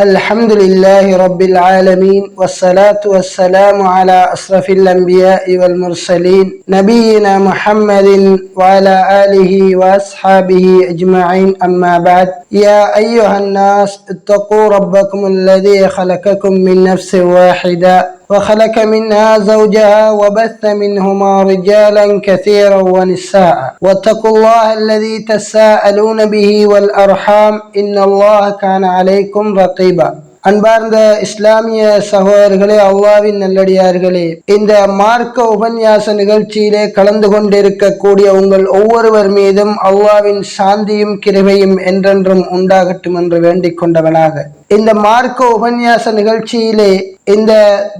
الحمد لله رب العالمين والصلاة والسلام على أشرف الأنبياء والمرسلين نبينا محمد وعلى آله وأصحابه أجمعين أما بعد. يا أيها الناس اتقوا ربكم الذي خلقكم من نفس واحدة وخلق منها زوجها وبث منهما رجالا كثيرا ونساء واتقوا الله الذي تساءلون به والأرحام إن الله كان عليكم رقيبا அன்பார்ந்த இஸ்லாமிய சகோதரர்களே அல்லாவின் நல்லடியார்களே இந்த மார்க்க உபன்யாச நிகழ்ச்சியிலே கலந்து கொண்டிருக்கக்கூடிய உங்கள் ஒவ்வொருவர் மீதும் அல்லாவின் சாந்தியும் கிருபையும் என்றென்றும் உண்டாகட்டும் என்று வேண்டிக் கொண்டவனாக இந்த மார்க்க உபன்யாச நிகழ்ச்சியிலே இந்த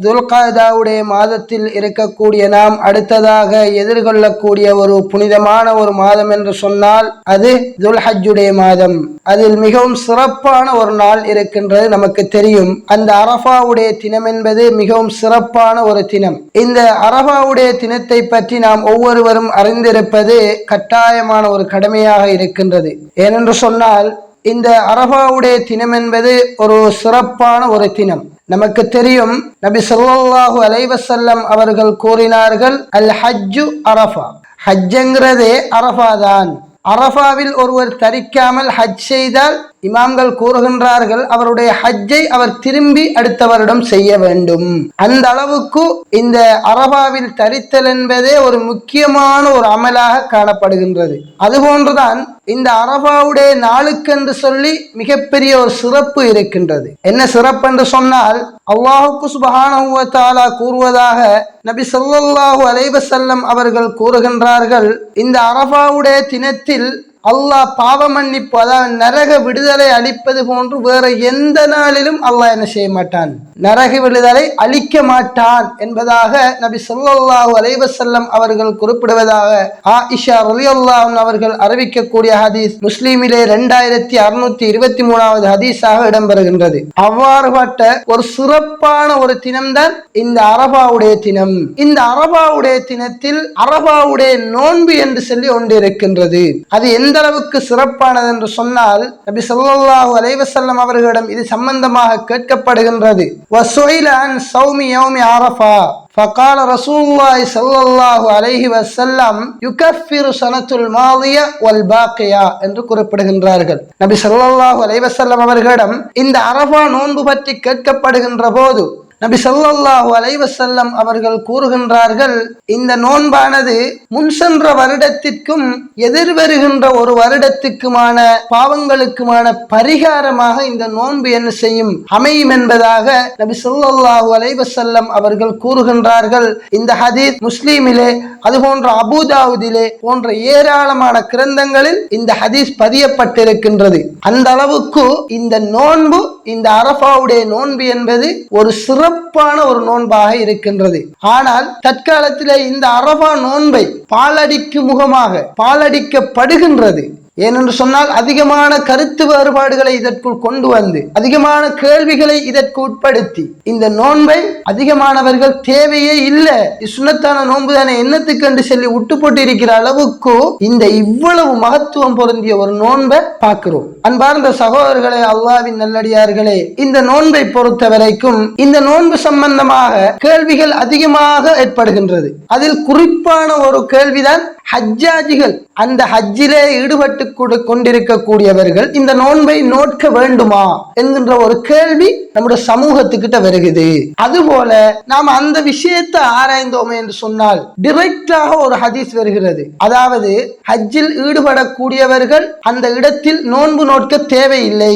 துல்காதாவுடைய மாதத்தில் இருக்கக்கூடிய நாம் அடுத்ததாக எதிர்கொள்ளக்கூடிய ஒரு புனிதமான ஒரு மாதம் என்று சொன்னால் அது துல்ஹஜ்ஜுடைய மாதம். அதில் மிகவும் சிறப்பான ஒரு நாள் இருக்கின்றது நமக்கு தெரியும். அந்த அரபாவுடைய தினம் என்பது மிகவும் சிறப்பான ஒரு தினம். இந்த அரபாவுடைய தினத்தை பற்றி நாம் ஒவ்வொருவரும் அறிந்திருப்பது கட்டாயமான ஒரு கடமையாக இருக்கின்றது. ஏனென்று சொன்னால் இந்த அரபாவுடைய தினம் என்பது ஒரு சிறப்பான ஒரு தினம். நமக்கு தெரியும் நபி சொல்லாஹு அலைவசல்லம் அவர்கள் கூறினார்கள் அல் ஹஜ்ஜு அரஃபா. ஹஜ்ஜங்கிறதே அரஃபா தான். அரஃபாவில் ஒருவர் தரிக்காமல் ஹஜ் செய்தால் இமாம்கள் கூறுகின்றார்கள் அவருடைய ஹஜ்ஜை அவர் திரும்பி அடுத்த வருடம் செய்ய வேண்டும். அந்த அளவுக்கு இந்த அரபாவில் தரித்தல் என்பதே ஒரு முக்கியமான ஒரு அமலாக காணப்படுகின்றது. அதுபோன்றுதான் இந்த அரபாவுடைய நாளுக்கென்று சொல்லி மிகப்பெரிய ஒரு சிறப்பு இருக்கின்றது. என்ன சிறப்பு என்று சொன்னால் அல்லாஹுக்கு சுபஹானஹுவத்தாலா கூறுவதாக நபி சொல்லாஹு அலைவசல்லம் அவர்கள் கூறுகின்றார்கள் இந்த அரபாவுடைய தினத்தில் அல்லாஹ் பாவ மன்னிப்பு அதாவது நரக விடுதலை அளிப்பது போன்று வேற எந்த நாளிலும் அல்லாஹ் என்ன செய்ய மாட்டான்? நரக விடுதலை அளிக்க மாட்டான் என்பதாக நபி சொல்லாஹு அலைவசல்லம் அவர்கள் குறிப்பிடுவதாக ஆயிஷா ரலியல்லாஹு அவர்கள் அறிவிக்கக்கூடிய ஹதீஸ் முஸ்லீமிலே ரெண்டாயிரத்தி அறுநூத்தி இருபத்தி மூணாவது ஹதீஸாக இடம்பெறுகின்றது. அவ்வாறுபட்ட ஒரு சிறப்பான ஒரு தினம்தான் இந்த அரபாவுடைய தினம். இந்த அரபாவுடைய தினத்தில் அரபாவுடைய நோன்பு என்று சொல்லி ஒன்று இருக்கின்றது. அது எந்த அளவுக்கு சிறப்பானது என்று சொன்னால் நபி ஸல்லல்லாஹு அலைஹி வஸல்லம் அவர்களிடம் இது சம்பந்தமாக கேட்கப்படுகின்றது வசுயில அன் சௌமி யௌமி அரஃபா فقال رسول الله صلى الله عليه وسلم يكفر سنة الماضية والباقية என்று குறிப்பிடுகின்றார்கள் நபி ஸல்லல்லாஹு அலைஹி வஸல்லம் அவர்களிடம் இந்த அரஃபா நோன்பு பற்றி கேட்கப்படுகின்ற போது நபி சொல்லாஹு அலைவசல்லம் அவர்கள் கூறுகின்றார்கள் இந்த நோன்பானது முன் சென்ற வருடத்திற்கும் எதிர்வருகின்ற ஒரு வருடத்துக்குமான பாவங்களுக்குமான பரிகாரமாக இந்த நோன்பு என்ன செய்யும்? அமையும் என்பதாக நபி சொல்லாஹு அலைவசல்லம் அவர்கள் கூறுகின்றார்கள். இந்த ஹதீஸ் முஸ்லீமிலே அதுபோன்ற அபுதாவுதிலே போன்ற ஏராளமான கிரந்தங்களில் இந்த ஹதீஸ் பதியப்பட்டிருக்கின்றது. அந்த அளவுக்கு இந்த நோன்பு இந்த அரபாவுடைய நோன்பு என்பது ஒரு சிறப்பான ஒரு நோன்பாக இருக்கின்றது. ஆனால் தற்காலத்திலே இந்த அரபா நோன்பை பாலடிக்கு முகமாக பாலடிக்கப்படுகின்றது. ஏனென்று சொன்னால் அதிகமான கருத்து வேறுபாடுகளை இதற்குள் கொண்டு வந்து அதிகமான கேள்விகளை இதற்கு உட்படுத்தி இந்த நோன்பை அதிகமானவர்கள் தேவையே இல்லை. சுண்ணத்தான நோன்பு தானே என்னத்துக்கு என்று சொல்லி விட்டு போட்டு இருக்கிற அளவுக்கு இந்த இவ்வளவு மகத்துவம் பொருந்திய ஒரு நோன்பை பார்க்கிறோம். அன்பார்ந்த சகோதரர்களே அல்லாவின் நல்லடியார்களே இந்த நோன்பை பொறுத்த வரைக்கும் இந்த நோன்பு சம்பந்தமாக கேள்விகள் அதிகமாக ஏற்படுகின்றது. அதில் குறிப்பான ஒரு கேள்விதான் ஹஜ்ஜாஜிகள். அந்த ஹஜ்ஜிலே ஈடுபட்டு கொண்டிருக்கக்கூடியவர்கள் இந்த நோன்பை நோட்க வேண்டுமா என்கின்ற ஒரு கேள்வி நம்முடைய சமூகத்துக்கிட்ட வருகிறது. அதுபோல நாம் அந்த விஷயத்தை ஆராய்ந்தோமே என்று சொன்னால் டிரெக்டாக ஒரு ஹதீஸ் வருகிறது. அதாவது ஹஜ்ஜில் ஈடுபடக்கூடியவர்கள் அந்த இடத்தில் நோன்பு நோட்க தேவையில்லை.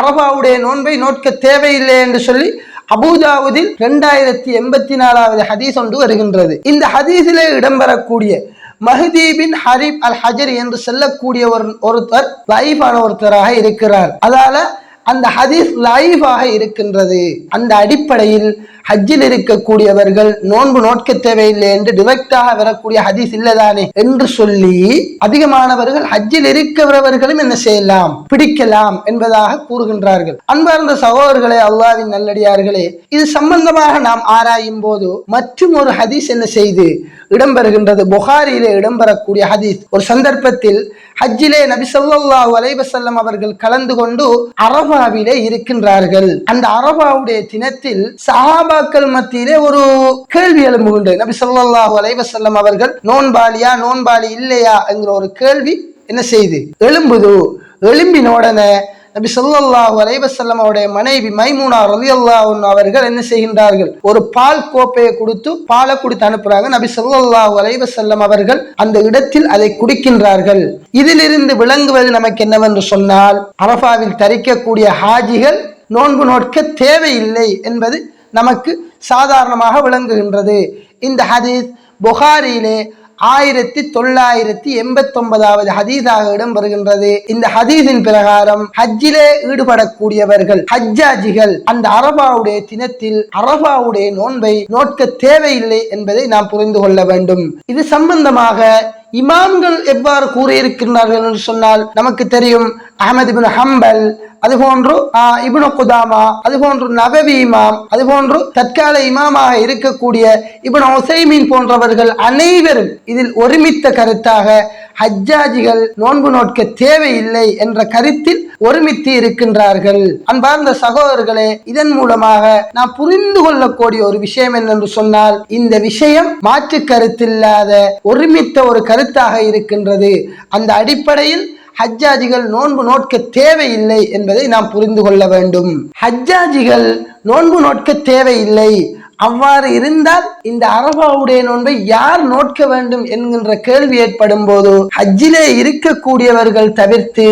அரபாவுடைய நோன்பை நோட்க தேவையில்லை என்று சொல்லி அபுதாவுதில் இரண்டாயிரத்தி எண்பத்தி நாலாவது ஹதீஸ் ஒன்று வருகின்றது. இந்த ஹதீஸிலே இடம்பெறக்கூடிய மஹதீபின் ஹரீப் அல் ஹஜர் என்று சொல்லக்கூடிய ஒரு ஒருத்தர் லைஃபான ஒருத்தராக இருக்கிறார். அதால அந்த ஹதீஸ் லைஃபாக இருக்கின்றது. அந்த அடிப்படையில் ஹஜ்ஜில் இருக்கக்கூடியவர்கள் நோன்பு நோட்க தேவையில்லை என்று டிரெக்டாக வரக்கூடிய ஹதீஸ் இல்லதானே என்று சொல்லி அதிகமானவர்கள் ஹஜ்ஜில் இருக்கிறவர்களும் என்ன செய்யலாம்? பிடிக்கலாம் என்பதாக கூறுகின்றார்கள். அன்பார்ந்த சகோதரர்களே அல்லாவின் நல்லடியார்களே இது சம்பந்தமாக நாம் ஆராயும் போது மற்றும் ஒரு ஹதீஸ் என்ன செய்து இடம்பெறுகின்றது. புகாரியிலே இடம்பெறக்கூடிய ஹதீஸ். ஒரு சந்தர்ப்பத்தில் ஹஜ்ஜிலே நபி சொல்லா அலைஹி அவர்கள் கலந்து கொண்டு அரபாவிலே இருக்கின்றார்கள். அந்த அரபாவுடைய தினத்தில் சஹாபாக்கள் மத்தியிலே ஒரு கேள்வி எழும்புகின்றது நபி சொல்லாஹு அலைவசல்லம் அவர்கள் நோன்பாளியா நோன்பாளி இல்லையா? என்கிற ஒரு கேள்வி என்ன செய்து? எழும்புது. எழும்பின உடனே நபி சொல்லாஹு அலைவசல்லம் அவருடைய மனைவி மைமூனா ரவி அல்லாஹன் அவர்கள் என்ன செய்கின்றார்கள்? ஒரு பால் கோப்பையை கொடுத்து பாலை கொடுத்து அனுப்புறாங்க. நபி சொல்லாஹு அலைவசல்லம் அவர்கள் அந்த இடத்தில் அதை குடிக்கின்றார்கள். இதிலிருந்து விளங்குவது நமக்கு என்னவென்று சொன்னால் அரபாவில் தரிக்கக்கூடிய ஹாஜிகள் நோன்பு நோட்க தேவையில்லை என்பது நமக்கு சாதாரணமாக விளங்குகின்றது. இந்த ஹதீஸ் புகாரியிலே ஆயிரத்தி தொள்ளாயிரத்தி எண்பத்தி ஒன்பதாவது ஹதீஸாக வருகின்றது இந்த ஹதீஸின் பிரகாரம் ஹஜ்ஜிலே ஈடுபடக்கூடியவர்கள் ஹஜ்ஜாஜிகள் அந்த அரபாவுடைய தினத்தில் அரபாவுடைய நோன்பை நோட்க தேவையில்லை என்பதை நாம் புரிந்து கொள்ள வேண்டும். இது சம்பந்தமாக இமாம்கள் எவ்வாறு கூறியிருக்கின்றார்கள் என்று சொன்னால் நமக்கு தெரியும் அஹமது இபின் ஹம்பல் அதுபோன்று போன்று இப்னு குதாமா அதுபோன்று நபவி இமாம் அதுபோன்று தற்கால இமாமாக இருக்கக்கூடிய இப்னு உசைமீன் போன்றவர்கள் அனைவரும் இதில் ஒருமித்த கருத்தாக ஹஜ்ஜாஜிகள் நோன்பு நோட்க தேவையில்லை என்ற கருத்தில் ஒருமித்து இருக்கின்றார்கள். அன்பார்ந்த சகோதரர்களே இதன் மூலமாக நாம் புரிந்து கொள்ளக்கூடிய ஒரு விஷயம் என்னென்று சொன்னால் இந்த விஷயம் மாற்று கருத்தில்லாத ஒருமித்த ஒரு கருத்தாக இருக்கின்றது. அந்த அடிப்படையில் ஹஜ்ஜாஜிகள் நோன்பு நோட்க தேவையில்லை என்பதை நாம் புரிந்து கொள்ள வேண்டும். ஹஜ்ஜாஜிகள் நோன்பு நோட்க தேவையில்லை. அவ்வாறு இருந்தால் இந்த அரபாவுடைய நோன்பை யார் நோட்க வேண்டும் என்கின்ற கேள்வி ஏற்படும் போது ஹஜ்ஜிலே இருக்கக்கூடியவர்கள் தவிர்த்து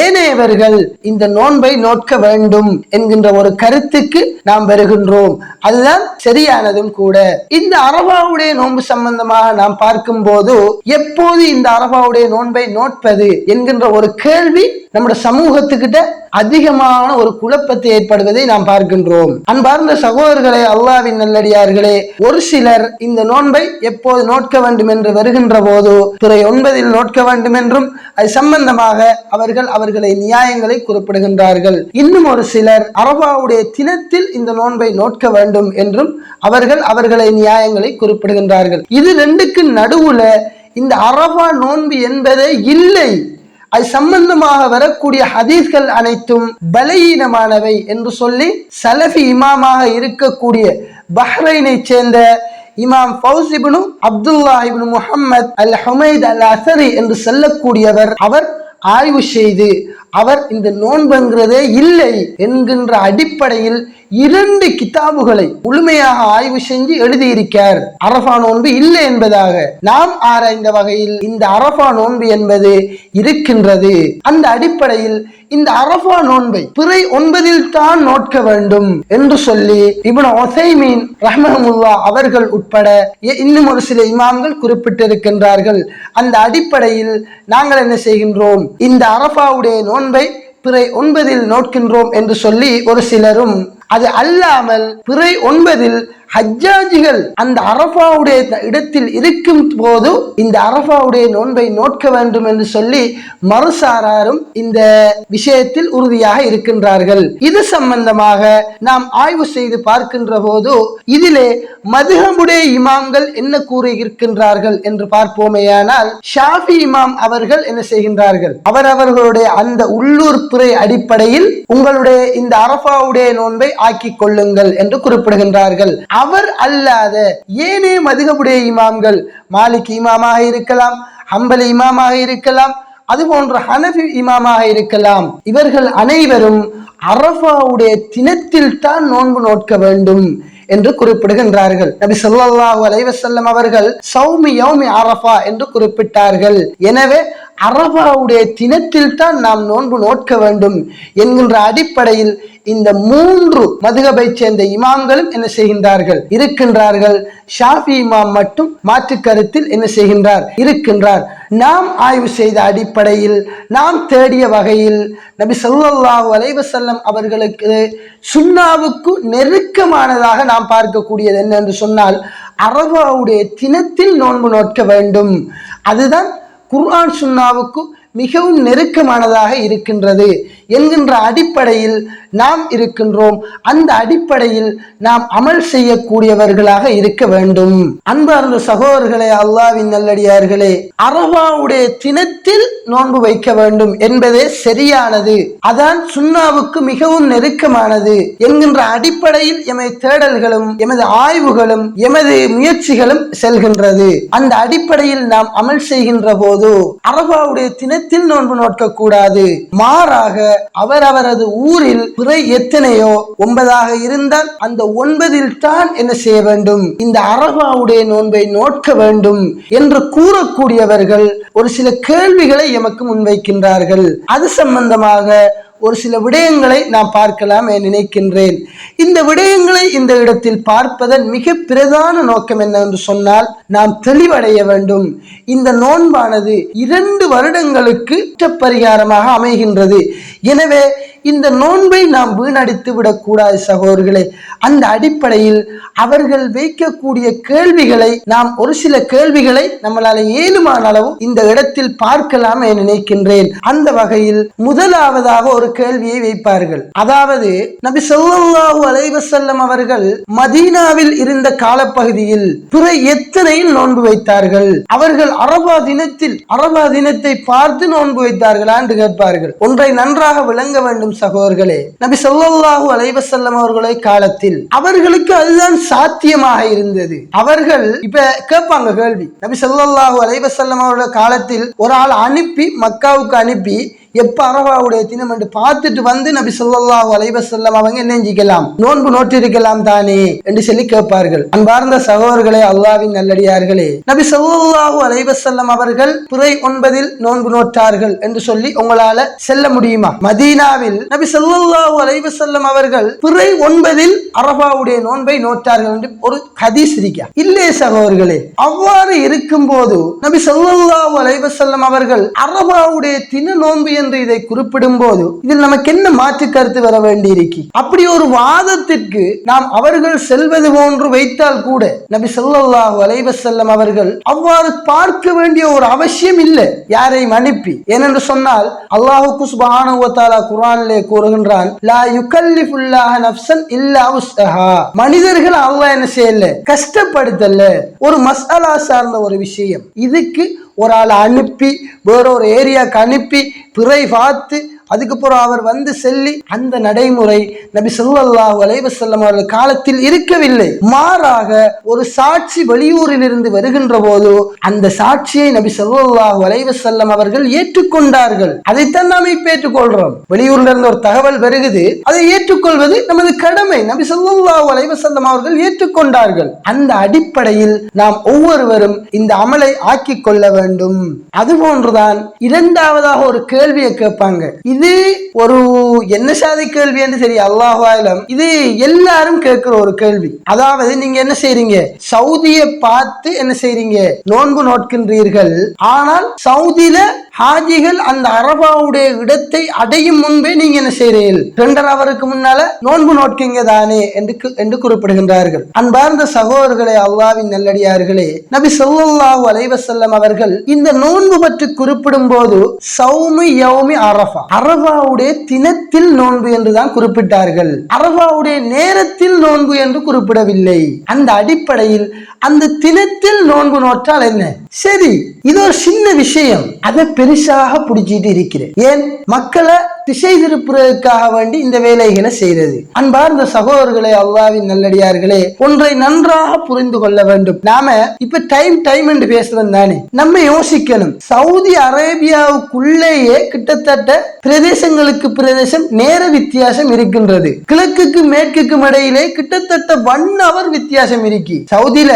ஏனையவர்கள் இந்த நோன்பை நோட்க வேண்டும் என்கின்ற ஒரு கருத்துக்கு நாம் வருகின்றோம். அதுதான் சரியானதும் கூட. இந்த அரபாவுடைய நோன்பு சம்பந்தமாக நாம் பார்க்கும் போது எப்போது இந்த அரபாவுடைய நோன்பை நோட்பது என்கின்ற ஒரு கேள்வி நம்முடைய சமூகத்துக்கிட்ட அதிகமான ஒரு குழப்பத்தை ஏற்படுவதை நாம் பார்க்கின்றோம். அன்பார்ந்த சகோதரர்களே அல்லாவின் நல்லடியார்களே ஒரு சிலர் இந்த நோன்பை எப்போது நோட்க வேண்டும் என்று வருகின்ற போது துறை ஒன்பதில் நோட்க வேண்டும் என்றும் அது சம்பந்தமாக அவர்கள் அவர்களை நியாயங்களை குறிப்பிடுகின்றார்கள். இன்னும் ஒரு சிலர் அரபாவுடைய தினத்தில் இந்த நோன்பை நோட்க வேண்டும் என்றும் அவர்கள் அவர்களை நியாயங்களை குறிப்பிடுகின்றார்கள். இது ரெண்டுக்கு நடுவுல இந்த அரபா நோன்பு என்பதே இல்லை. அது சம்பந்தமாக வரக்கூடிய ஹதீஸ்கள் அனைத்தும் பலகீனமானவை என்று சொல்லி சலஃபி இமாமாக இருக்கக்கூடிய பஹ்ரைனை சேர்ந்த இமாம் ஃபவுஸ் இப்னு அப்துல்லா இப்னு முஹம்மத் அல் ஹுமைத் அல் அசரி என்று சொல்லக்கூடியவர் அவர் ஆய்வு செய்து அவர் இந்த நோன்புங்கிறதே இல்லை என்கின்ற அடிப்படையில் இரண்டு கிதாபுகளை முழுமையாக ஆய்வு செஞ்சு எழுதியிருக்கார். அரபா நோன்பு இல்லை என்பதாக நாம் ஆராய்ந்த வகையில் இந்த அரபா நோன்பு என்பது இருக்கின்றது. அந்த அடிப்படையில் இந்த அரபா நோன்பை பிறை ஒன்பதில் தான் நோட்க வேண்டும் என்று சொல்லி இப்னு ஒசைமீன் ரஹ்மஹமுல்லா அவர்கள் உட்பட இன்னும் ஒரு சில இமாம்கள் குறிப்பிட்டிருக்கின்றார்கள். அந்த அடிப்படையில் நாங்கள் என்ன செய்கின்றோம்? இந்த அரபாவுடைய நோன்பு பிறை ஒன்பதில் நோட்கின்றோம் என்று சொல்லி ஒரு சிலரும் அது அல்லாமல் பிறை ஒன்பதில் ஹஜ்ஜாஜிகள் அந்த அரபாவுடைய இடத்தில் இருக்கும் போது இந்த அரபாவுடைய நோன்பை நோட்க வேண்டும் என்று சொல்லி மறுசாராரும் இந்த விஷயத்தில் உறுதியாக இருக்கின்றார்கள். இது சம்பந்தமாக நாம் ஆய்வு செய்து பார்க்கின்ற போது இதிலே மதுகமுடைய இமாம்கள் என்ன கூறியிருக்கின்றார்கள் என்று பார்ப்போமேயானால் ஷாஃபி இமாம் அவர்கள் என்ன செய்கின்றார்கள்? அவரவர்களுடைய அந்த உள்ளூர் துறை அடிப்படையில் உங்களுடைய இந்த அரபாவுடைய நோன்பை ஆக்கிக் கொள்ளுங்கள் என்று குறிப்பிடுகின்றார்கள். அவர் அல்லாத ஏனே மதுகமுடைய இமாம்கள் மாலிக் இமாமாக இருக்கலாம் ஹம்பல் இமாமாக இருக்கலாம் அது போன்ற ஹனஃபி இமாமாக இருக்கலாம். இவர்கள் அனைவரும் அரபாவுடைய தினத்தில் தான் நோன்பு நோட்க வேண்டும் என்று குறிப்பிடுகின்றார்கள். நபி சொல்லாஹு அலைவசல்லம் அவர்கள் சௌமி யௌமி அரஃபா என்று குறிப்பிட்டார்கள். எனவே அரபாவுடைய தினத்தில் தான் நாம் நோன்பு நோட்க வேண்டும் என்கின்ற அடிப்படையில் இந்த மூன்று மதுகபை சேர்ந்த இமாம்களும் என்ன செய்கின்றார்கள்? இருக்கின்றார்கள். ஷாஃபி இமாம் மட்டும் மாற்று கருத்தில் என்ன செய்கின்றார்? இருக்கின்றார். நாம் ஆய்வு செய்த அடிப்படையில் நாம் தேடிய வகையில் நபி சொல்லாஹு அலைவசல்லம் அவர்களுக்கு சுண்ணாவுக்கு நெருக்கமானதாக நாம் பார்க்கக்கூடியது என்ன என்று சொன்னால் அரபாவுடைய தினத்தில் நோன்பு நோட்க வேண்டும். அதுதான் குர்ஆன் சுன்னாவுக்கு மிகவும் நெருக்கமானதாக இருக்கின்றது. என்கின்ற அடிப்படையில் நாம் இருக்கின்றோம். அந்த அடிப்படையில் நாம் அமல் செய்யக்கூடியவர்களாக இருக்க வேண்டும். அன்பார்ந்த சகோதரர்களே அல்லாவின் நல்லடியார்களே அரபாவுடைய தினத்தில் நோன்பு வைக்க வேண்டும் என்பதே சரியானது. அதான் சுண்ணாவுக்கு மிகவும் நெருக்கமானது. என்கின்ற அடிப்படையில் எமது தேடல்களும் எமது ஆய்வுகளும் எமது முயற்சிகளும் செல்கின்றது. அந்த அடிப்படையில் நாம் அமல் செய்கின்ற போது அரபாவுடைய தினத்தில் நோன்பு நோக்கக்கூடாது. கூடாது மாறாக அவரவரது ஊரில் பிறை எத்தனையோ? ஒன்பதாக இருந்தால் அந்த ஒன்பதில் தான் என்ன செய்ய வேண்டும்? இந்த அரபாவுடைய நோன்பை நோட்க வேண்டும் என்று கூறக்கூடியவர்கள் ஒரு சில கேள்விகளை எமக்கு முன்வைக்கின்றார்கள். அது சம்பந்தமாக ஒரு சில விடயங்களை நாம் பார்க்கலாம் என நினைக்கின்றேன். இந்த விடயங்களை இந்த இடத்தில் பார்ப்பதன் மிக பிரதான நோக்கம் என்னவென்று சொன்னால் நாம் தெளிவடைய வேண்டும். இந்த நோன்பானது இரண்டு வருடங்களுக்கு பரிகாரமாக அமைகின்றது. எனவே இந்த நோன்பை நாம் வீணடித்து விடக்கூடாது சகோதரர்களே. அந்த அடிப்படையில் அவர்கள் வைக்கக்கூடிய கேள்விகளை நாம் ஒரு சில கேள்விகளை நம்மளால ஏழுமான அளவு இந்த இடத்தில் பார்க்கலாம் என நினைக்கின்றேன். அந்த வகையில் முதலாவதாக ஒரு கேள்வியை வைப்பார்கள். அதாவது நபி ஸல்லல்லாஹு அலைவசல்லம் அவர்கள் மதீனாவில் இருந்த காலப்பகுதியில் பிற எத்தனையும் நோன்பு வைத்தார்கள்? அவர்கள் அரபா தினத்தில் அரபா தினத்தை பார்த்து நோன்பு வைத்தார்களா என்று கேட்பார்கள். ஒன்றை நன்றாக விளங்க வேண்டும் சகோதரர்களே நபி ஸல்லல்லாஹு அலைவசல்லம் அவர்களை காலத்தில் அவர்களுக்கு அதுதான் சாத்தியமாக இருந்தது. அவர்கள் இப்ப கேட்பாங்க கேள்வி. நபி ஸல்லல்லாஹு அலைவசல்லம் வஸல்லம் அவர்கள் காலத்தில் ஒரு ஆள் அனுப்பி மக்காவுக்கு அனுப்பி எப்ப அரபாவுடைய தினம் என்று பார்த்துட்டு வந்து நபி ஸல்லல்லாஹு அலைஹி செல்லம் அவங்க நெஞ்சிக்கலாம் நோன்பு நோட்டிருக்கலாம் தானே என்று சொல்லி கேட்பார்கள். அன்பார்ந்த சகோதரர்களே அல்லாவின் நல்லடியார்களே நபி ஸல்லல்லாஹு அலைவ செல்லம் அவர்கள் பிறை ஒன்பதில் நோன்பு நோட்டார்கள் என்று சொல்லி உங்களால செல்ல முடியுமா? மதீனாவில் நபி ஸல்லல்லாஹு அலைவ செல்லம் அவர்கள் பிறை ஒன்பதில் அரபாவுடைய நோன்பை நோட்டார்கள் என்று ஒரு ஹதீஸ் இருக்கா இல்லே சகோதரர்களே அவ்வாறு இருக்கும்போது நபி ஸல்லல்லாஹு அலைவ செல்லம் அவர்கள் அரபாவுடைய தின நோன்பு என்று இதை குறிப்பிடும் போது இதில் நமக்கு என்ன மாற்று கருத்து வர வேண்டியிருக்கு? அப்படி ஒரு வாதத்திற்கு நாம் அவர்கள் செல்வது போன்று வைத்தால் கூட நபி சொல்லாஹு அலைவசல்லம் அவர்கள் அவ்வாறு பார்க்க வேண்டிய ஒரு அவசியம் இல்லை யாரையும் அனுப்பி ஏனென்று சொன்னால் அல்லாஹுக்கு குஸ்பானு தாலா தஆலா கூறுகின்றான் லா யுகல்லிஃபுல்லாஹ நஃப்ஸன் இல்லா உஸ்ஹா மனிதர்கள் அல்லாஹ் என்ன செய்யல? கஷ்டப்படுத்தல. ஒரு மசாலா சார்ந்த ஒரு விஷயம். இதுக்கு ஒரு ஆளை அனுப்பி வேற ஒரு ஏரியாவுக்கு அனுப்பி பிறை பார்த்து அதுக்கப்புறம் அவர் வந்து செல்லி அந்த நடைமுறை நபி சொல்லல்லா அலைவசல்லம் அவர்கள் காலத்தில் இருக்கவில்லை. மாறாக ஒரு சாட்சி வெளியூரில் இருந்து வருகின்ற போது அந்த சாட்சியை நபி ஸல்லல்லாஹு அலைவசல்லம் அவர்கள் ஏற்றுக்கொண்டார்கள். அதைத்தான் நாம் இப்ப ஏற்றுக்கொள்றோம். வெளியூர்ல இருந்து ஒரு தகவல் வருகுது. அதை ஏற்றுக்கொள்வது நமது கடமை. நபி ஸல்லல்லாஹு அலைவசல்லம் அவர்கள் ஏற்றுக்கொண்டார்கள். அந்த அடிப்படையில் நாம் ஒவ்வொருவரும் இந்த அமலை ஆக்கிக் கொள்ள வேண்டும். அது போன்றுதான் இரண்டாவதாக ஒரு கேள்வியை கேட்பாங்க. இது இது ஒரு என்ன சாதி கேள்வி என்று சரி அல்லாஹாலம் இது எல்லாரும் கேட்கிற ஒரு கேள்வி. அதாவது நீங்க என்ன செய்றீங்க? சவுதியை பார்த்து என்ன செய்றீங்க? நோன்பு நோட்கின்றீர்கள். ஆனால் சவுதியில ஹாஜிகள் அந்த அரபாவுடைய இடத்தை அடையும் முன்பே நீங்க என்ன செய்றீர்கள்? ரெண்டரை அவருக்கு முன்னால நோன்பு நோட்கிங்க தானே என்று என்று குறிப்பிடுகின்றார்கள். அன்பார்ந்த சகோதரர்களே அல்லாவின் நல்லடியார்களே நபி சொல்லாஹு அலைவசல்லம் அவர்கள் இந்த நோன்பு பற்றி குறிப்பிடும் போது சௌமி யௌமி அரபா அரபாவுடைய தினத்தில் நோன்பு என்றுதான் குறிப்பிட்டார்கள். அரபாவுடைய நேரத்தில் நோன்பு என்று குறிப்பிடவில்லை. அந்த அடிப்படையில் அந்த தினத்தில் நோன்பு நோற்றால் என்ன? சரி இது ஒரு சின்ன விஷயம். அதை பெருசாக பிடிச்சிட்டு இருக்கிறேன். ஏன்? மக்களை திசை திருப்புறதுக்காக வேண்டி இந்த வேலைகளை செய்யறது அன்பார்ந்த சகோதரர்களே அல்லாவின் நல்லடியார்களே ஒன்றை நன்றாக புரிந்து கொள்ள வேண்டும். நாம இப்ப டைம் டைம் என்று பேசுறோம் தானே? நம்ம யோசிக்கணும். சவுதி அரேபியாவுக்குள்ளேயே கிட்டத்தட்ட பிரதேசங்களுக்கு பிரதேசம் நேர வித்தியாசம் இருக்கின்றது. கிழக்குக்கு மேற்குக்கும் இடையிலே கிட்டத்தட்ட ஒன் அவர் வித்தியாசம் இருக்கு. சவுதியில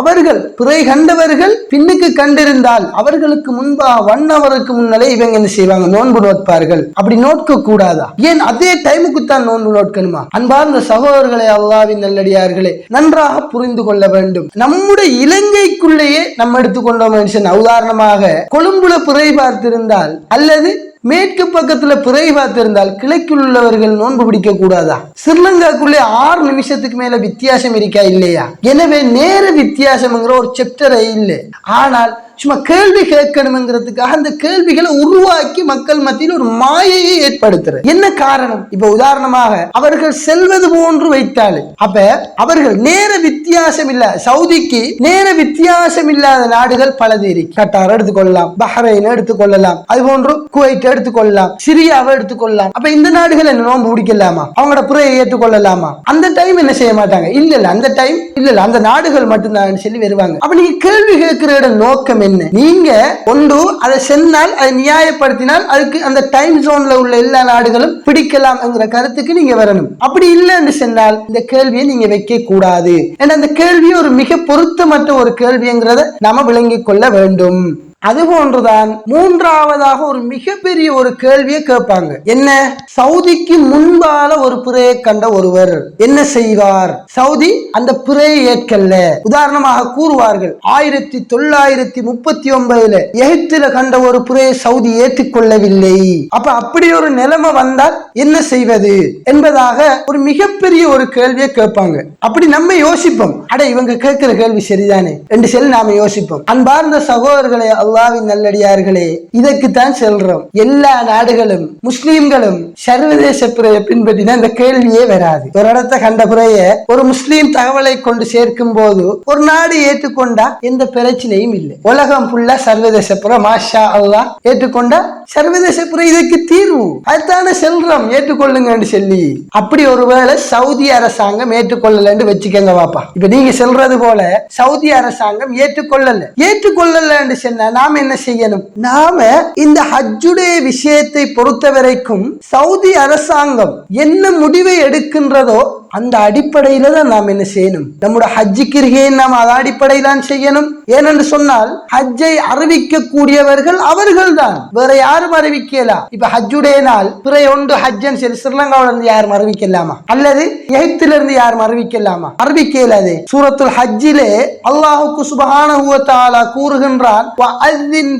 அவர்கள் பிறை கண்டவர்கள் பின்னுக்கு கண்டிருந்தால் அவர்களுக்கு முன்பாக வண்ணவருக்கு அவருக்கு முன்னாலே இவங்க என்ன செய்வாங்க? நோன்பு நோட்பார்கள். அப்படி நோட்க கூடாதா ஏன் அதே டைமுக்கு தான் நோன்பு நோட்கணுமா? அன்பார்ந்த சகோதரர்களே அல்லாவின் நல்லடியார்களே நன்றாக புரிந்து கொள்ள வேண்டும். நம்முடைய இலங்கைக்குள்ளேயே நம்ம எடுத்துக்கொண்டோம் உதாரணமாக கொழும்புல பிறை பார்த்திருந்தால் அல்லது மேற்கு பக்கத்துல பிறை பார்த்திருந்தால் கிழக்கில் உள்ளவர்கள் நோன்பு பிடிக்க கூடாதா? ஸ்ரீலங்காக்குள்ளே ஆறு நிமிஷத்துக்கு மேல வித்தியாசம் இருக்கா இல்லையா? எனவே நேர வித்தியாசம்ங்கிற ஒரு செப்டரே இல்லை. ஆனால் சும்மா கேள்வி கேட்கணுங்கிறதுக்காக அந்த கேள்விகளை உருவாக்கி மக்கள் மத்தியில் ஒரு மாயையை ஏற்படுத்துற என்ன காரணம்? இப்ப உதாரணமாக அவர்கள் செல்வது போன்று வைத்தாலே. அப்ப அவர்கள் நேர வித்தியாசம் இல்ல சவுதிக்கு நேர வித்தியாசம் இல்லாத நாடுகள் பலது இருக்கு. கட்டார் எடுத்துக்கொள்ளலாம் பஹ்ரைன் எடுத்துக்கொள்ளலாம் அது போன்று குவைட் எடுத்துக்கொள்ளலாம் சிரியாவை எடுத்துக்கொள்ளலாம். அப்ப இந்த நாடுகள் என்ன நோன்பு பிடிக்கலாமா? அவங்களோட புறையை ஏற்றுக்கொள்ளலாமா? அந்த டைம் என்ன செய்ய மாட்டாங்க? இல்ல இல்ல அந்த டைம் இல்ல இல்ல அந்த நாடுகள் மட்டும்தான் சொல்லி வருவாங்க. அப்ப நீங்க கேள்வி கேட்கிற நோக்கம் என்ன? நீங்க ஒன்று அதை சென்னால் அதை நியாயப்படுத்தினால் அதுக்கு அந்த டைம் ஜோன்ல உள்ள எல்லா நாடுகளும் பிடிக்கலாம் என்கிற கருத்துக்கு நீங்க வரணும். அப்படி இல்லைன்னு சென்றால் இந்த கேள்வியை நீங்க வைக்க கூடாது. ஏன்னா அந்த கேள்வி ஒரு மிக பொருத்தமற்ற ஒரு கேள்விங்கிறத நாம விளங்கிக் கொள்ள வேண்டும். அது போன்றுதான் மூன்றாவதாக ஒரு மிகப்பெரிய ஒரு கேள்வியை கேட்பாங்க. என்ன? சவுதிக்கு முன்பால ஒரு பிறையை கண்ட ஒருவர் என்ன செய்வார்? சவுதி அந்த பிறையை ஏற்கல்ல. உதாரணமாக கூறுவார்கள் ஆயிரத்தி தொள்ளாயிரத்தி முப்பத்தி ஒன்பதுல எகிப்தில கண்ட ஒரு பிறையை சவுதி ஏற்றுக்கொள்ளவில்லை. அப்ப அப்படி ஒரு நிலைமை வந்தால் என்ன செய்வது? என்பதாக ஒரு மிகப்பெரிய ஒரு கேள்வியை கேட்பாங்க. அப்படி நம்ம யோசிப்போம். அட இவங்க கேட்கிற கேள்வி சரிதானே? என்று சொல்லி நாம யோசிப்போம். அன்பார்ந்த சகோதரர்களை அல்லாவின் நல்லடியார்களே இதற்குத்தான் செல்றோம். எல்லா நாடுகளும் முஸ்லீம்களும் சர்வதேச பிறையை பின்பற்றினா இந்த கேள்வியே வராது. ஒரு இடத்தை கண்ட பிறைய ஒரு முஸ்லீம் தகவலை கொண்டு சேர்க்கும் போது ஒரு நாடு ஏற்றுக்கொண்டா எந்த பிரச்சனையும் இல்லை. உலகம் ஃபுல்லா சர்வதேச புற மாஷா அல்லா ஏற்றுக்கொண்டா சர்வதேச புற இதுக்கு தீர்வு. அதுதானே செல்றோம் ஏற்றுக்கொள்ளுங்கன்னு சொல்லி. அப்படி ஒருவேளை சவுதி அரசாங்கம் ஏற்றுக்கொள்ளலன்னு வச்சுக்கோங்க பாப்பா. இப்ப நீங்க சொல்றது போல சவுதி அரசாங்கம் ஏற்றுக்கொள்ளல. ஏற்றுக்கொள்ளலன்னு சொன்னா நாம் என்ன செய்யணும்? நாம இந்த ஹஜ்ஜுடைய விஷயத்தை பொறுத்த வரைக்கும் சவுதி அரசாங்கம் என்ன முடிவை எடுக்கின்றதோ அந்த அடிப்படையில தான் நாம் என்ன செய்யணும்? நம்முடைய ஹஜ்ஜு கிரிகையை நாம் அது அடிப்படையில் தான் செய்யணும். ஏனென்று சொன்னால் ஹஜ்ஜை அறிவிக்கக்கூடியவர்கள் அவர்கள் தான் வேற யாரும் அறிவிக்கலா. இப்ப ஹஜ்ஜுடைய நாள் பிற ஒன்று ஹஜ்ஜன் சரி ஸ்ரீலங்காவில இருந்து யாரும் அறிவிக்கலாமா? அல்லது எகிப்தில இருந்து யாரும் அறிவிக்கலாமா? அறிவிக்கலாது சூரத்துல் ஹஜ்ஜிலே அல்லாஹுக்கு சுபஹானஹு ஹுவத்தாலா கூறுகின்றான்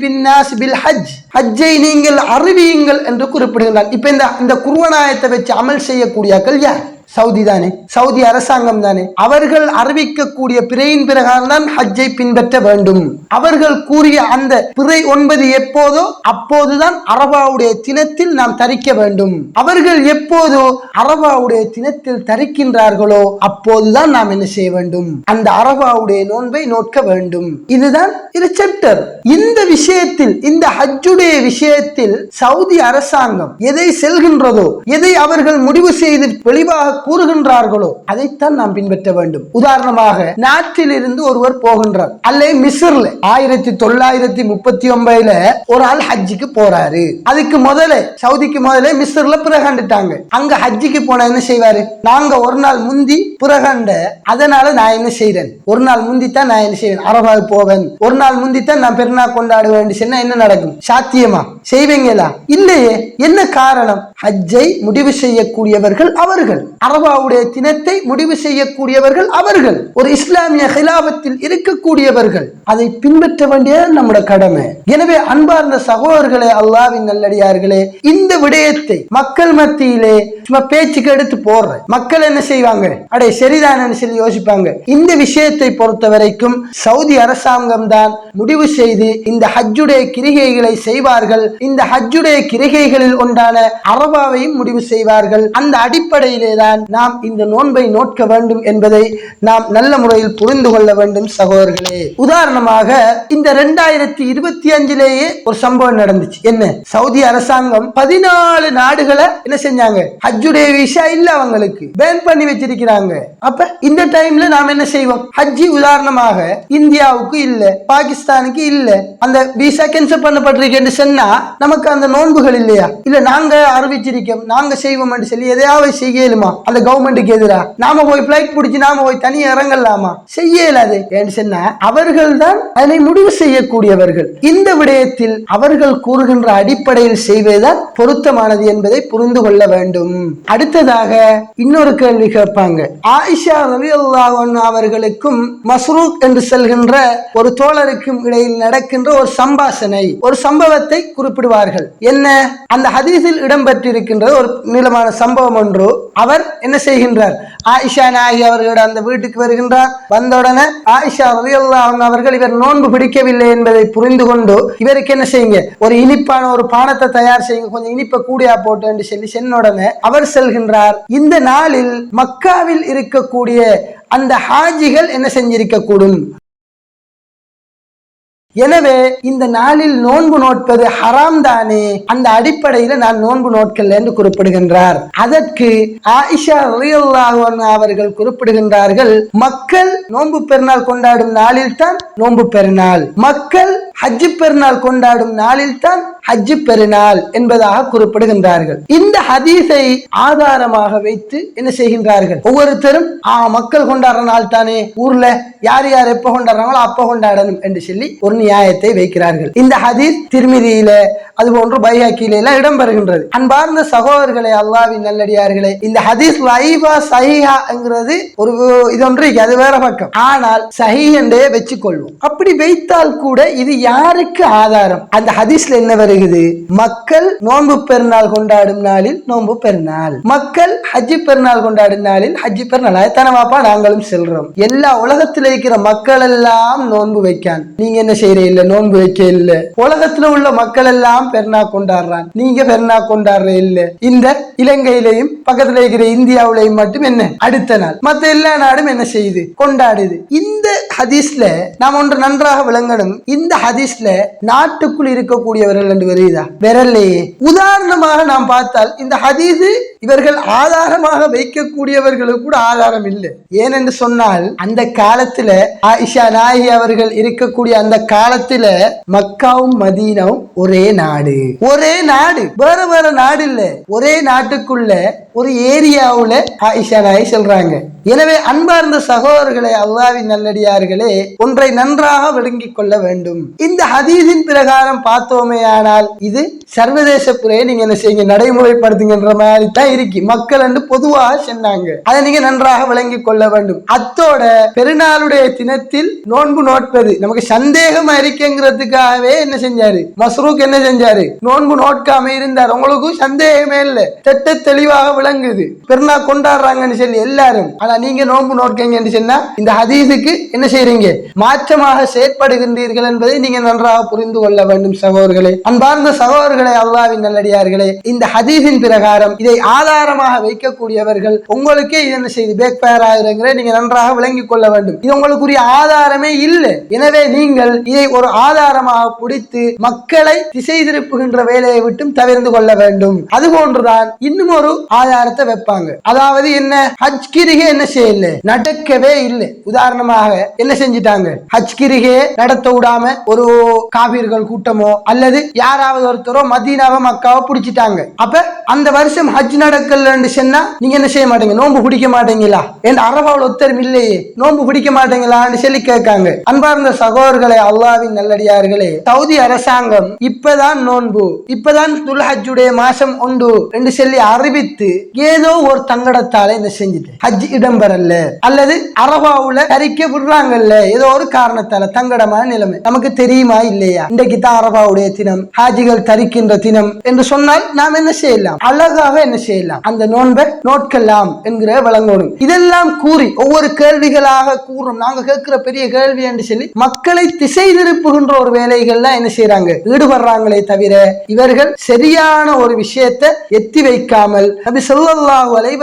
பின்னாஸ் பில் ஹஜ். ஹஜ்ஜை நீங்கள் அறிவியுங்கள் என்று குறிப்பிடுகிறார் இப்ப இந்த இந்த குருவனாயத்தை வச்சு அமல் செய்யக்கூடியாக்கள் யார்? சவுதி தானே? சவுதி அரசாங்கம் தானே? அவர்கள் அறிவிக்கக்கூடிய பிறையின் பிரகாரம் தான் ஹஜ்ஜை பின்பற்ற வேண்டும். அவர்கள் கூறிய அந்த பிறை ஒன்பது எப்போதோ அப்போதுதான் அரபாவுடைய தினத்தில் நாம் தரிக்க வேண்டும். அவர்கள் எப்போதோ அரபாவுடைய தினத்தில் தரிக்கின்றார்களோ அப்போதுதான் நாம் என்ன செய்ய வேண்டும்? அந்த அரபாவுடைய நோன்பை நோக்க வேண்டும். இதுதான் இது இந்த விஷயத்தில் இந்த ஹஜ்ஜுடைய விஷயத்தில் சவுதி அரசாங்கம் எதை செல்கின்றதோ எதை அவர்கள் முடிவு செய்து தெளிவாக கூறுகின்றார்களோ அதைத்தான் நாம் பின்பற்ற வேண்டும். உதாரணமாக நாட்டில் இருந்து ஒருவர் போகின்றார். அல்ல மிஸ்ர்ல ஆயிரத்தி தொள்ளாயிரத்தி முப்பத்தி ஒன்பதுல ஒரு ஆள் ஹஜ்ஜிக்கு போறாரு. அதுக்கு முதல்ல சவுதிக்கு முதல்ல மிஸ்ர்ல பிறகண்டுட்டாங்க அங்க ஹஜ்ஜிக்கு போனா என்ன செய்வாரு? நாங்க ஒரு நாள் முந்தி பிறகண்ட அதனால நான் என்ன செய்றேன்? ஒரு நாள் முந்தி தான் நான் என்ன செய்வேன்? அரபாவுக்கு போவேன். ஒரு நாள் முந்தி தான் நான் பெருநாள் கொண்டாடுவேன் சொன்னா என்ன நடக்கும்? சாத்தியமா? செய்வீங்களா? இல்லையே. என்ன காரணம்? ஹஜ்ஜை முடிவு செய்யக்கூடியவர்கள் அவர்கள். அரபாவுடைய தினத்தை முடிவு செய்யக்கூடியவர்கள் அவர்கள். ஒரு இஸ்லாமிய ஹிலாபத்தில் இருக்கக்கூடியவர்கள். அதை பின்பற்ற வேண்டியது நம்முடைய கடமை. எனவே அன்பார்ந்த சகோதரர்களே அல்லாவின் நல்லடியார்களே இந்த விடயத்தை மக்கள் மத்தியிலே சும்மா பேச்சுக்கு எடுத்து போடுற மக்கள் என்ன செய்வாங்க? அடே சரிதானு சொல்லி யோசிப்பாங்க. இந்த விஷயத்தை பொறுத்த வரைக்கும் சவுதி அரசாங்கம் தான் முடிவு செய்து இந்த ஹஜ்ஜுடைய கிரிகைகளை செய்வார்கள். இந்த ஹஜ்ஜுடைய கிரிகைகளில் ஒன்றான அரபாவையும் முடிவு செய்வார்கள். அந்த அடிப்படையிலே தான் நாம் இந்த நோன்பை நோட்க வேண்டும் என்பதை நாம் நல்ல முறையில் புரிந்து கொள்ள வேண்டும் சகோதரர்களே. உதாரணமாக இந்த ரெண்டாயிரத்தி இருபத்தி அஞ்சிலேயே ஒரு சம்பவம் நடந்துச்சு. என்ன? சவுதி அரசாங்கம் பதினாலு நாடுகளை என்ன செஞ்சாங்க? ஹஜ்ஜுடைய விஷா இல்ல அவங்களுக்கு. பேன் பண்ணி வச்சிருக்கிறாங்க. அப்ப இந்த டைம்ல நாம் என்ன செய்வோம்? ஹஜ்ஜி உதாரணமாக இந்தியாவுக்கு இல்ல பாகிஸ்தானுக்கு இல்ல அந்த விசா கேன்சல் பண்ணப்பட்டிருக்கேன்னு சொன்னா நமக்கு அந்த நோன்புகள் இல்லையா? இல்ல நாங்க அறிவிச்சிருக்கோம் நாங்க செய்வோம் என்று சொல்லி எதையாவது செய்யலுமா அந்த கவர்மெண்ட்டுக்கு எதிரா? நாம போய் பிளைட் பிடிச்சி நாம போய் தனி இறங்கலாமா? செய்ய இயலாது ஏன்னு சொன்னா அவர்கள் தான் அதனை முடிவு செய்யக்கூடியவர்கள். இந்த விடயத்தில் அவர்கள் கூறுகின்ற அடிப்படையில் செய்வதுதான் பொருத்தமானது என்பதை புரிந்து கொள்ள வேண்டும். அடுத்ததாக இன்னொரு கேள்வி கேட்பாங்க. ஆயிஷா ரவி அவர்களுக்கும் மஸ்ரூக் என்று செல்கின்ற ஒரு தோழருக்கும் இடையில் நடக்கின்ற ஒரு சம்பாஷணை ஒரு சம்பவத்தை குறிப்பிடுவார்கள். என்ன? அந்த ஹதீஸில் இடம்பெற்றிருக்கின்ற ஒரு நீளமான சம்பவம் ஒன்று அவர் என்ன செய்கின்றார்? ஆயிஷா நாயகி அவர்களிடம் அந்த வீட்டுக்கு வருகின்றார். வந்தவுடனே ஆயிஷா ரலியல்லாஹு அவர்கள் இவர் நோன்பு பிடிக்கவில்லை என்பதை புரிந்து கொண்டு இவருக்கு என்ன செய்யுங்க? ஒரு இனிப்பான ஒரு பானத்தை தயார் செய்யுங்க. கொஞ்சம் இனிப்பை கூடியா போட்டு என்று சொல்லி சென்னுடனே அவர் செல்கின்றார். இந்த நாளில் மக்காவில் இருக்கக்கூடிய அந்த ஹாஜிகள் என்ன செஞ்சிருக்க கூடும் எனவே இந்த நாளில் நோன்பு நோட்பது ஹராம் தானே? அந்த அடிப்படையில நான் நோன்பு நோட்கள் என்று குறிப்பிடுகின்றார். அதற்கு ஆயிஷா அவர்கள் குறிப்பிடுகின்றார்கள் மக்கள் நோன்பு பெருநாள் கொண்டாடும் நாளில் தான் நோன்பு பெருநாள். மக்கள் ஹஜ்ஜு பெருநாள் கொண்டாடும் நாளில் தான் ஹஜ்ஜு பெருநாள் என்பதாக குறிப்பிடுகின்றார்கள். இந்த ஹதீஸை ஆதாரமாக வைத்து என்ன செய்கின்றார்கள்? ஒவ்வொருத்தரும் ஆ மக்கள் கொண்டாடுற நாள் தானே ஊர்ல யார் யார் எப்ப கொண்டாடுறாங்களோ அப்ப கொண்டாடணும் என்று சொல்லி ஒரு நியாயத்தை வைக்கிறார்கள். இந்த ஹதீஸ் திருமிதியில அது போன்று பைஹாக்கியில எல்லாம் இடம்பெறுகின்றது. அன்பார்ந்த சகோதரர்களே அல்லாவின் நல்லடியார்களே இந்த ஹதீஸ் லைவா சஹிஹா என்கிறது ஒரு இது ஒன்று அது வேற பக்கம். ஆனால் சஹி என்றே வச்சுக்கொள்வோம். அப்படி வைத்தால் கூட இது யாருக்கு ஆதாரம்? அந்த ஹதீஸ்ல என்ன வருகிறது? மக்கள் நோன்பு பெருநாள் கொண்டாடும் நாளில் நோன்பு பெருநாள். மக்கள் ஹஜ்ஜி பெருநாள் கொண்டாடும் நாளில் ஹஜ்ஜி பெருநாள். அதைத்தானவாப்பா நாங்களும் செல்றோம். எல்லா உலகத்துல இருக்கிற மக்கள் எல்லாம் நோன்பு வைக்கான். நீங்க என்ன செய்யற இல்ல நோன்பு வைக்க இல்ல. உலகத்துல உள்ள மக்கள் எல்லாம் பெருநா கொண்டாடுறான். நீங்க பெருநா கொண்டாடுற இல்ல. இந்த இலங்கையிலையும் பக்கத்துல இருக்கிற இந்தியாவிலையும் மட்டும் என்ன? அடுத்த நாள். மத்த எல்லா நாடும் என்ன செய்யுது? கொண்டாடுது. இந்த ஹதீஸ்ல நாம் ஒன்று நன்றாக விளங்கணும். இந்த ஹதீஸ்ல நாட்டுக்குள் இருக்கக்கூடியவர்கள் என்று வருகிறதா? விரல்லையே உதாரணமாக நாம் பார்த்தால் இந்த ஹதீஸ் இவர்கள் ஆதாரமாக வைக்கக்கூடியவர்களுக்கு கூட ஆதாரம் இல்லை. ஏனென்று சொன்னால் அந்த காலத்துல ஆயிஷா நாயகி அவர்கள் இருக்கக்கூடிய அந்த காலத்துல மக்காவும் மதீனாவும் ஒரே நாடு. ஒரே நாடு. வேற வேற நாடு இல்ல. ஒரே நாட்டுக்குள்ள ஒரு ஏரியாவுல ஆயிஷா நாயகி சொல்றாங்க. எனவே அன்பார்ந்த சகோதரர்களே அல்லாவின் நல்லடியார்களே ஒன்றை நன்றாக விளங்கிக் கொள்ள வேண்டும். இந்த ஹதீஸின் பிரகாரம் பார்த்தோமே ஆனால் இது சர்வதேச புறையை நீங்க என்ன செய்யுங்க நடைமுறைப்படுத்துங்கன்ற மாதிரி தான் இருக்கு. மக்கள் என்று பொதுவாக சொன்னாங்க. அதை நீங்க நன்றாக விளங்கிக் கொள்ள வேண்டும். அத்தோட பெருநாளுடைய தினத்தில் நோன்பு நோட்பது. நமக்கு சந்தேகம் அறிக்கைங்கிறதுக்காகவே என்ன செஞ்சாரு? மஸ்ரூக் என்ன செஞ்சாரு? நோன்பு நோட்காம இருந்தார். உங்களுக்கு சந்தேகமே இல்ல. திட்ட தெளிவாக விளங்குது. பெருநாள் கொண்டாடுறாங்கன்னு சொல்லி எல்லாரும். ஆனா நீங்க நோன்பு என்று சொன்னா இந்த ஹதீஸுக்கு என்ன செய்றீங்க? மாற்றமாக செயற்படுகின்றீர்கள் என்பதை நீங்க நன்றாக புரிந்து கொள்ள வேண்டும் சகோதரர்களே. அன்பார்ந்த சகோதரர்களே அல்லாவின் நல்லடியார்களே இந்த ஹதீஸின் பிரகாரம் இதை ஆதாரமாக வைக்கக்கூடியவர்கள் உங்களுக்கே இது என்ன செய்து பேக் ஃபயர் நீங்க நன்றாக விளங்கிக் கொள்ள வேண்டும். இது உங்களுக்குரிய ஆதாரமே இல்லை. எனவே நீங்கள் இதை ஒரு ஆதாரமாக பிடித்து மக்களை திசை திருப்புகின்ற வேலையை விட்டும் தவிர்த்து கொள்ள வேண்டும். அது போன்றுதான் இன்னும் ஒரு ஆதாரத்தை வைப்பாங்க. அதாவது என்ன? ஹஜ் கிரிகை என்ன செய்யல நடக்கவே இல்லை. உதாரணமாக என்ன செஞ்சிட்டாங்க? ஹஜ் கிரிகே நடத்த விடாம ஒரு காபீர்கள் கூட்டமோ அல்லது யாராவது ஒருத்தரோ மதீனாவை மக்காவை பிடிச்சிட்டாங்க. அப்ப அந்த வருஷம் ஹஜ் நடக்கலன்னு சொன்னா நீங்க என்ன செய்ய மாட்டீங்க? நோன்பு பிடிக்க மாட்டீங்களா? என் அரபாவில் ஒத்தரும் இல்லையே நோன்பு பிடிக்க மாட்டீங்களான்னு சொல்லி கேட்காங்க. அன்பார்ந்த சகோதரர்களே அல்லாவின் நல்லடியார்களே சவுதி அரசாங்கம் இப்பதான் நோன்பு இப்பதான் துல்ஹஜ்ஜுடைய மாசம் உண்டு என்று சொல்லி அறிவித்து ஏதோ ஒரு தங்கடத்தால என்ன செஞ்சுட்டு ஹஜ் இடம் இடம்பெறல அல்லது அரபாவுல தரிக்க விடுறாங்கல்ல. ஏதோ ஒரு காரணத்தால தங்கடமான நிலைமை. நமக்கு தெரியுமா இல்லையா? இன்றைக்கு தான் அரபாவுடைய தினம். ஹாஜிகள் தரிக்கின்ற தினம் என்று சொன்னால் நாம் என்ன செய்யலாம்? அழகாக என்ன செய்யலாம்? அந்த நோன்பை நோட்கலாம் என்கிற வழங்கணும் இதெல்லாம் கூறி ஒவ்வொரு கேள்விகளாக கூறும். நாங்க கேட்கிற பெரிய கேள்வி என்று சொல்லி மக்களை திசை திருப்புகின்ற ஒரு வேலைகள்லாம் என்ன செய்யறாங்க ஈடுபடுறாங்களே தவிர இவர்கள் சரியான ஒரு விஷயத்தை எத்தி வைக்காமல் நபி ஸல்லல்லாஹு அலைஹி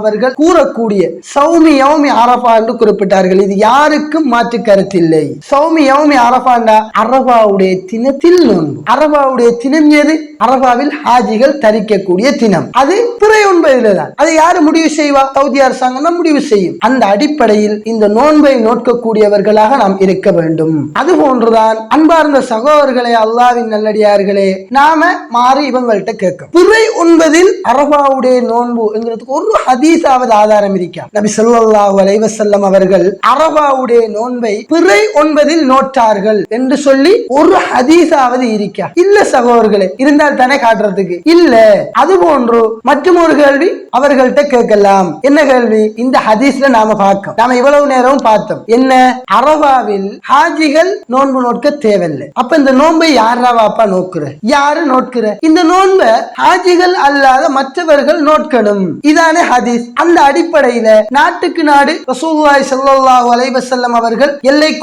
அவர்கள் கூறக்கூடிய சௌமி யௌமி அரபா என்று குறிப்பிட்டார்கள். இது யாருக்கும் மாற்று கருத்தில்லை. சௌமி யௌமி அரபாண்டா அரபாவுடைய தினத்தில் நோன்பு. அரபாவுடைய தினம் எது? அரபாவில் ஹாஜிகள் தரிக்கக்கூடிய தினம். அது பிறை ஒன்பதில தான் அதை யாரு முடிவு செய்வா? சவுதி அரசாங்கம் தான் முடிவு செய்யும். அந்த அடிப்படையில் இந்த நோன்பை நோக்கக்கூடியவர்களாக நாம் இருக்க வேண்டும். அது போன்றுதான் அன்பார்ந்த சகோதரர்களே அல்லாவின் நல்லடியார்களே நாம மாறி இவங்கள்ட்ட கேட்கும் பிறை ஒன்பதில் அரபாவுடைய நோன்பு என்கிறதுக்கு ஒரு ஹதீஸாவது ஆதாரம் இருக்கா நபி ஸல்லல்லாஹு அலைவசல்லம் அவர்கள் அரபாவுடைய நோன்பை பிறை ஒன்பதில் நோட்டார்கள் என்று சொல்லி ஒரு ஹதீஸாவது இருக்கா இல்ல சகோதரர்களே இருந்தால் தானே காட்டுறதுக்கு? இல்ல. அது போன்று மற்றும் ஒரு கேள்வி அவர்கள்ட்ட கேட்கலாம். என்ன கேள்வி? இந்த ஹதீஸ்ல நாம பார்க்கோம் நாம இவ்வளவு நேரம் பார்த்தோம். என்ன? அரபாவில் ஹாஜிகள் நோன்பு நோக்க தேவையில்லை. அப்ப இந்த நோன்பை யாராவாப்பா நோக்குற? யாரு நோட்கிற இந்த நோன்பை ஹாஜிகள் அல்லாத மற்றவர்கள் நோட்கணும் இதானே ஹதீஸ். அந்த அடிப்படையில நாட்டுக்கு நாடு ரசூலுல்லாஹி ஸல்லல்லாஹு அலைஹி வஸல்லம் அவர்கள்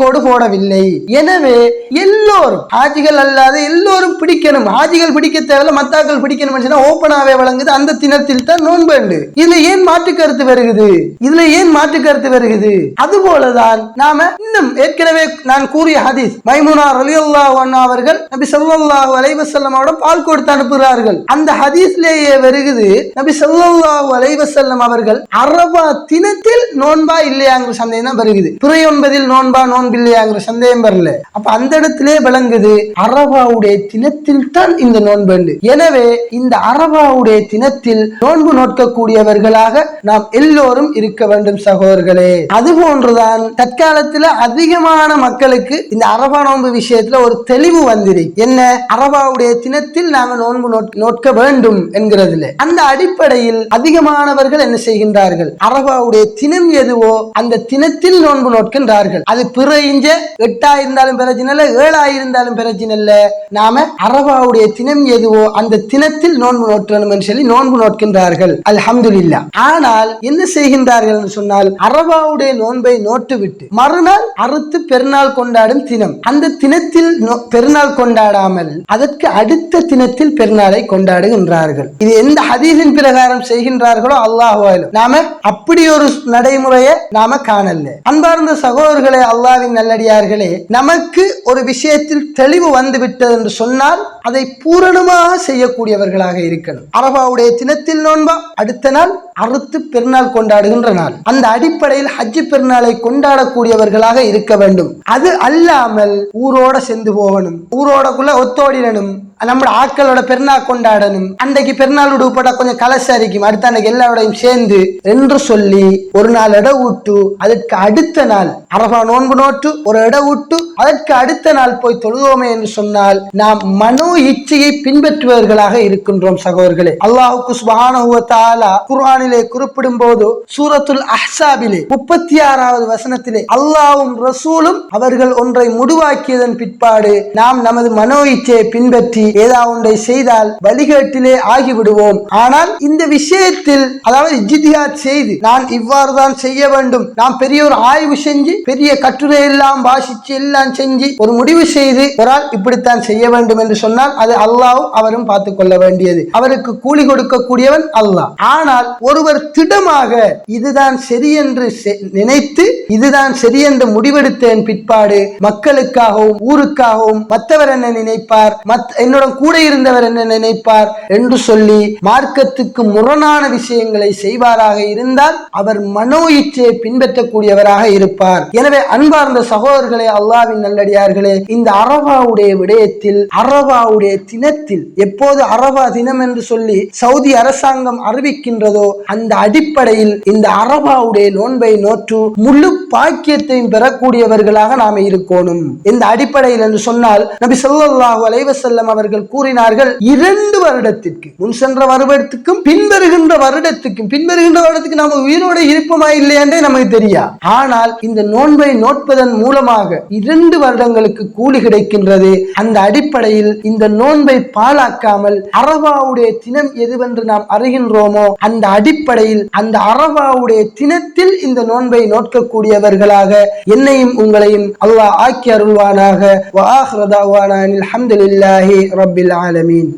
கோடு போடவில்லை. எனவே எல்லோரும் ஹாஜிகள் அல்லாத எல்லோரும் பிடிக்கணும். ஹாஜிகள் பிடிக்க தேவையில்ல மத்தாக்கள் பிடிக்கணும் சொன்னா ஓப்பனாவே வழங்குது. அந்த தினத்தில் தான் நோன்பு இதுல ஏன் மாற்று கருத்து வருகிறது இதுல ஏன் மாற்று கருத்து வருகிறது அது போலதான் நாம இன்னும் ஏற்கனவே நான் கூறிய ஹதீஸ் மைமுனா ரலியல்லாஹு அன்ஹா அவர்கள் நபி ஸல்லல்லாஹு அலைவசல்லம் வஸல்லம் பால் கொடுத்து அனுப்புகிறார்கள். அந்த ஹதீஸ்லேயே வருகிறது நபி ஸல்லல்லாஹு அலைவசல்லம் அவர்கள் அரபா தினத்தில் நோன்பா இல்லையாங்கிற சந்தேகம் தான் வருகிறது. பிறை ஒன்பதில் நோன்பா நோன்பில்லையாங்கிற சந்தேகம் வரல. அப்ப அந்த இடத்திலே விளங்குது அரபாவுடைய தினத்தில் தான் இந்த நோன்பு எனவே இந்த அரபாவுடைய தினத்தில் நோன்பு நோக்கக்கூடியவர்களாக நாம் எல்லோரும் இருக்க வேண்டும் சகோதரர்களே. அது போன்றுதான் தற்காலத்துல அதிகமான மக்களுக்கு இந்த அரபா நோன்பு விஷயத்துல ஒரு தெளிவு வந்திரு. என்ன? அரபாவுடைய தினத்தில் நாங்க நோன்பு நோட்- வேண்டும் என்கிறதுல. அந்த அடிப்படையில் அதிகமானவர்கள் என்ன செய்கின்றார்கள்? அரபாவுடைய தினம் எதுவோ அந்த தினத்தில் நோன்பு நோட்கின்றார்கள். அது பிற இஞ்ச எட்டா இருந்தாலும் பிரச்சனை இல்ல ஏழா இருந்தாலும் பிரச்சனை இல்ல நாம அரபாவுடைய தினம் எதுவோ அந்த தினத்தில் நோன்பு நோட்டணும் என்று சொல்லி நோன்பு நோட்கின்றார்கள். அல்ஹம்துலில்லாஹ் ஆனால் என்ன செய்கின்றார்கள் சொன்னால் அரபாவுடைய நோன்பை நோட்டு விட்டு மறுநாள் அறுத்து பெருநாள் கொண்டாடும் தினம். அந்த தினத்தில் பெருநாள் கொண்டாடாமல் அதற்கு அடுத்த தினத்தில் பெருநாளை கொண்டாடுகின்றார்கள். இது எந்த ஹதீஸின் பிரகாரம் செய்கின்றார்களோ அல்லாஹ் நாம அப்படி ஒரு நடைமுறையை நாம காணல. அன்பார்ந்த சகோதரர்களே அல்லாவின் நல்லடியார்களே நமக்கு ஒரு விஷயத்தில் தெளிவு வந்து விட்டது என்று சொன்னால் அதை பூரணமாக செய்யக்கூடியவர்களாக இருக்கணும். அரபாவுடைய தினத்தில் நோன்பா? அடுத்த நாள் அறுத்து பெருநாள் கொண்டாடுகின்ற நாள். அந்த அடிப்படையில் ஹஜ் பெருநாளை கொண்டாடக்கூடியவர்களாக இருக்க வேண்டும். அது அல்லாமல் ஊரோட சென்று போகணும். ஊரோடக்குள்ள ஒத்தோடிடணும். நம்ம ஆட்களோட பெருநாள் கொண்டாடணும். அன்றைக்கு பெருநாள் உடுப்பட கொஞ்சம் கலசரிக்கும் அடுத்த அன்னைக்கு எல்லாரோடையும் சேர்ந்து என்று சொல்லி ஒரு நாள் இட விட்டு அதற்கு அடுத்த நாள் அரபா நோன்பு நோட்டு ஒரு இட விட்டு அதற்கு அடுத்த நாள் போய் தொழுவோமே என்று சொன்னால் நாம் மனோ இச்சையை பின்பற்றுபவர்களாக இருக்கின்றோம் சகோதரர்களே. அல்லாஹுக்கு சுபஹானஹு குர்ஆனிலே குறிப்பிடும் போது சூரத்துல் அஹ்சாபிலே முப்பத்தி ஆறாவது வசனத்திலே அல்லாவும் ரசூலும் அவர்கள் ஒன்றை முடிவாக்கியதன் பிற்பாடு நாம் நமது மனோ இச்சையை பின்பற்றி ஏதாவது ஒன்றை செய்தால் வழிகேட்டிலே ஆகிவிடுவோம். ஆனால் இந்த விஷயத்தில் அதாவது ஜிதியாத் செய்து நான் இவ்வாறு தான் செய்ய வேண்டும். நாம் பெரிய ஒரு ஆய்வு செஞ்சு பெரிய கட்டுரை எல்லாம் வாசிச்சு எல்லாம் செஞ்சு ஒரு முடிவு செய்து ஒரு ஆள் இப்படித்தான் செய்ய வேண்டும் என்று சொன்னால் அது அல்லாவும் அவரும் பார்த்துக் கொள்ள வேண்டியது. அவருக்கு கூலி கொடுக்கக்கூடியவன் அல்லாஹ். ஆனால் ஒருவர் திடமாக இதுதான் சரி என்று நினைத்து இதுதான் சரி என்று முடிவெடுத்தேன் பிற்பாடு மக்களுக்காகவும் ஊருக்காகவும் மற்றவர் என்ன நினைப்பார்? என்னுடன் கூட இருந்தவர் என்ன நினைப்பார்? என்று சொல்லி மார்க்கத்துக்கு முரணான விஷயங்களை செய்வாராக இருந்தால் அவர் மனோ இச்சையை பின்பற்றக்கூடியவராக இருப்பார். எனவே அன்பார்ந்த சகோதரர்களே அல்லாவின் நல்லடியார்களே இந்த அரபாவுடைய விடயத்தில் அரபா அரபாவுடைய தினத்தில் எப்போது அரபா தினம் என்று சொல்லி சவுதி அரசாங்கம் அறிவிக்கின்றதோ அந்த அடிப்படையில் இந்த அரபாவுடைய நோன்பை நோற்று முழு பாக்கியத்தையும் பெறக்கூடியவர்களாக நாம இருக்கணும். இந்த அடிப்படையில் என்று சொன்னால் நபி சொல்லாஹு அலைவசல்லம் அவர்கள் கூறினார்கள் இரண்டு வருடத்திற்கு முன் சென்ற வருடத்துக்கும் பின்வருகின்ற வருடத்துக்கும் பின்வருகின்ற வருடத்துக்கு நாம உயிரோட இருப்போமா இல்லையான்றே நமக்கு தெரியா? ஆனால் இந்த நோன்பை நோட்பதன் மூலமாக இரண்டு வருடங்களுக்கு கூலி கிடைக்கின்றது. அந்த அடிப்படையில் இந்த நோன்பை பாழாக்காமல் அரவாவுடைய தினம் எதுவென்று நாம் அறிகின்றோமோ அந்த அடிப்படையில் அந்த அரவாவுடைய தினத்தில் இந்த நோன்பை நோட்கக்கூடியவர்களாக என்னையும் உங்களையும் அல்லாஹ் ஆக்கி அருள்வானாக. வ ஆலமீன்.